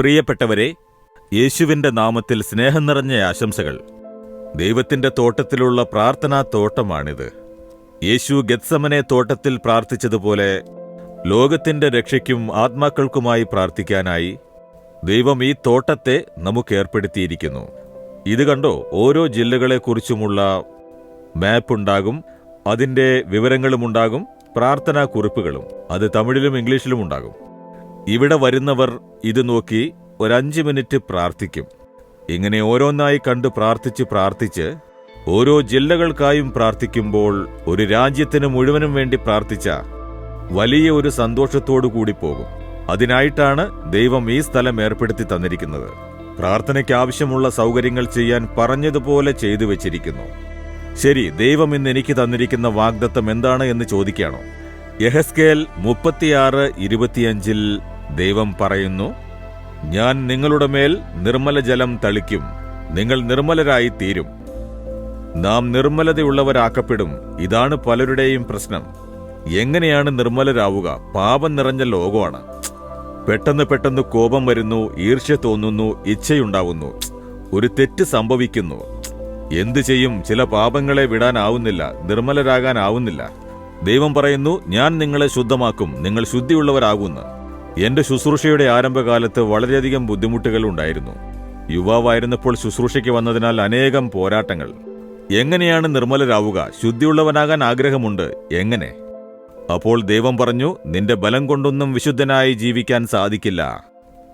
പ്രിയപ്പെട്ടവരെ യേശുവിന്റെ നാമത്തിൽ സ്നേഹം നിറഞ്ഞ ആശംസകൾ. ദൈവത്തിന്റെ തോട്ടത്തിലുള്ള പ്രാർത്ഥനാ തോട്ടമാണിത്. യേശു ഗത്സമനെ തോട്ടത്തിൽ പ്രാർത്ഥിച്ചതുപോലെ ലോകത്തിന്റെ രക്ഷയ്ക്കും ആത്മാക്കൾക്കുമായി പ്രാർത്ഥിക്കാനായി ദൈവം ഈ തോട്ടത്തെ നമുക്ക് ഏർപ്പെടുത്തിയിരിക്കുന്നു. ഇത് കണ്ടോ? ഓരോ ജില്ലകളെക്കുറിച്ചുമുള്ള മാപ്പുണ്ടാകും അതിന്റെ വിവരങ്ങളുമുണ്ടാകും പ്രാർത്ഥനാ കുറിപ്പുകളും അത് തമിഴിലും ഇംഗ്ലീഷിലും ഉണ്ടാകും. ഇവിടെ വരുന്നവർ ഇത് നോക്കി ഒരഞ്ച് മിനിറ്റ് പ്രാർത്ഥിക്കും. ഇങ്ങനെ ഓരോന്നായി കണ്ട് പ്രാർത്ഥിച്ച് പ്രാർത്ഥിച്ച് ഓരോ ജില്ലകൾക്കായും പ്രാർത്ഥിക്കുമ്പോൾ ഒരു രാജ്യത്തിന് മുഴുവനും വേണ്ടി പ്രാർത്ഥിച്ച വലിയ ഒരു സന്തോഷത്തോടു കൂടി പോകും. അതിനായിട്ടാണ് ദൈവം ഈ സ്ഥലം ഏർപ്പെടുത്തി തന്നിരിക്കുന്നത്. പ്രാർത്ഥനയ്ക്ക് ആവശ്യമുള്ള സൗകര്യങ്ങൾ ചെയ്യാൻ പറഞ്ഞതുപോലെ ചെയ്തു വെച്ചിരിക്കുന്നു. ശരി ദൈവം ഇന്ന് എനിക്ക് തന്നിരിക്കുന്ന വാഗ്ദത്തം എന്താണ് എന്ന് ചോദിക്കുകയാണോ? യഹസ്കേൽ മുപ്പത്തിയാറ് ഇരുപത്തിയഞ്ചിൽ ദൈവം പറയുന്നു ഞാൻ നിങ്ങളുടെ മേൽ നിർമ്മല ജലം തളിക്കും. നിങ്ങൾ നിർമ്മലരായി തീരും നാം നിർമ്മലതയുള്ളവരാക്കപ്പെടും. ഇതാണ് പലരുടെയും പ്രശ്നം. എങ്ങനെയാണ് നിർമ്മലരാവുക? പാപം നിറഞ്ഞ ലോകമാണ്. പെട്ടെന്ന് പെട്ടെന്ന് കോപം വരുന്നു ഈർഷ്യ തോന്നുന്നു ഇച്ഛയുണ്ടാവുന്നു. ഒരു തെറ്റ് സംഭവിക്കുന്നു. എന്തു ചെയ്യും? ചില പാപങ്ങളെ വിടാനാവുന്നില്ല നിർമ്മലരാകാനാവുന്നില്ല. ദൈവം പറയുന്നു ഞാൻ നിങ്ങളെ ശുദ്ധമാക്കും. നിങ്ങൾ ശുദ്ധിയുള്ളവരാകുന്നു. എന്റെ ശുശ്രൂഷയുടെ ആരംഭകാലത്ത് വളരെയധികം ബുദ്ധിമുട്ടുകൾ ഉണ്ടായിരുന്നു. യുവാവായിരുന്നപ്പോൾ ശുശ്രൂഷയ്ക്ക് വന്നതിനാൽ അനേകം പോരാട്ടങ്ങൾ. എങ്ങനെയാണ് നിർമ്മലരാവുക? ശുദ്ധിയുള്ളവനാകാൻ ആഗ്രഹമുണ്ട്. എങ്ങനെ? അപ്പോൾ ദൈവം പറഞ്ഞു നിന്റെ ബലം കൊണ്ടൊന്നും വിശുദ്ധനായി ജീവിക്കാൻ സാധിക്കില്ല.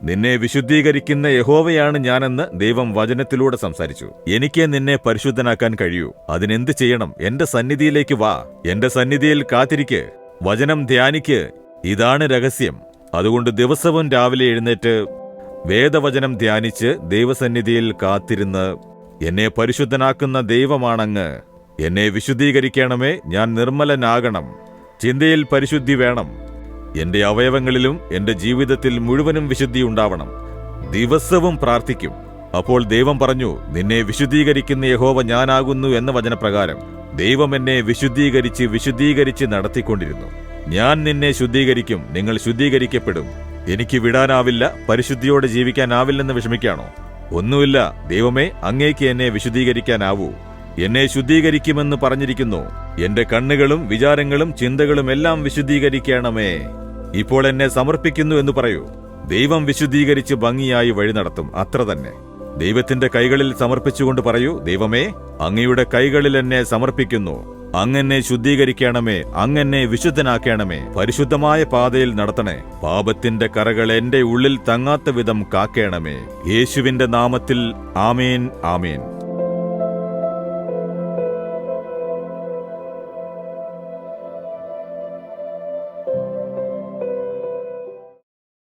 നിന്നെ വിശുദ്ധീകരിക്കുന്ന യഹോവയാണ് ഞാനെന്ന് ദൈവം വചനത്തിലൂടെ സംസാരിച്ചു. എനിക്ക് നിന്നെ പരിശുദ്ധനാക്കാൻ കഴിയൂ. അതിനെന്ത് ചെയ്യണം? എന്റെ സന്നിധിയിലേക്ക് വാ. എന്റെ സന്നിധിയിൽ കാത്തിരിക്ക്. വചനം ധ്യാനിക്ക്. ഇതാണ് രഹസ്യം. അതുകൊണ്ട് ദിവസവും രാവിലെ എഴുന്നേറ്റ് വേദവചനം ധ്യാനിച്ച് ദൈവസന്നിധിയിൽ കാത്തിരുന്ന് എന്നെ പരിശുദ്ധനാക്കുന്ന ദൈവമാണങ്ങ്. എന്നെ വിശുദ്ധീകരിക്കണമേ ഞാൻ നിർമ്മലനാകണം. ചിന്തയിൽ പരിശുദ്ധി വേണം. എന്റെ അവയവങ്ങളിലും എന്റെ ജീവിതത്തിൽ മുഴുവനും വിശുദ്ധി ഉണ്ടാവണം. ദിവസവും പ്രാർത്ഥിക്കും. അപ്പോൾ ദൈവം പറഞ്ഞു നിന്നെ വിശുദ്ധീകരിക്കുന്ന യഹോവ ഞാനാകുന്നു എന്ന വചനപ്രകാരം ദൈവം എന്നെ വിശുദ്ധീകരിച്ച് വിശുദ്ധീകരിച്ച് നടത്തിക്കൊണ്ടിരുന്നു. ഞാൻ നിന്നെ ശുദ്ധീകരിക്കും. നിങ്ങൾ ശുദ്ധീകരിക്കപ്പെടും. എനിക്ക് വിടാനാവില്ല പരിശുദ്ധിയോടെ ജീവിക്കാനാവില്ലെന്ന് വിഷമിക്കാണോ? ഒന്നുമില്ല. ദൈവമേ അങ്ങേക്ക് എന്നെ വിശുദ്ധീകരിക്കാനാവൂ. എന്നെ ശുദ്ധീകരിക്കുമെന്ന് പറഞ്ഞിരിക്കുന്നു. എന്റെ കണ്ണുകളും വിചാരങ്ങളും ചിന്തകളും എല്ലാം വിശുദ്ധീകരിക്കണമേ. ഇപ്പോൾ എന്നെ സമർപ്പിക്കുന്നു എന്ന് പറയൂ. ദൈവം വിശുദ്ധീകരിച്ച് ഭംഗിയായി വഴി നടത്തും. അത്ര തന്നെ. ദൈവത്തിന്റെ കൈകളിൽ സമർപ്പിച്ചുകൊണ്ട് പറയൂ ദൈവമേ അങ്ങയുടെ കൈകളിൽ എന്നെ സമർപ്പിക്കുന്നു. അങ്ങെന്നെ ശുദ്ധീകരിക്കണമേ അങ്ങനെ വിശുദ്ധനാക്കണമേ പരിശുദ്ധമായ പാതയിൽ നടത്തണേ. പാപത്തിന്റെ കറകൾ എന്റെ ഉള്ളിൽ തങ്ങാത്ത വിധം കാക്കേണമേ. യേശുവിന്റെ നാമത്തിൽ ആമേൻ ആമേൻ.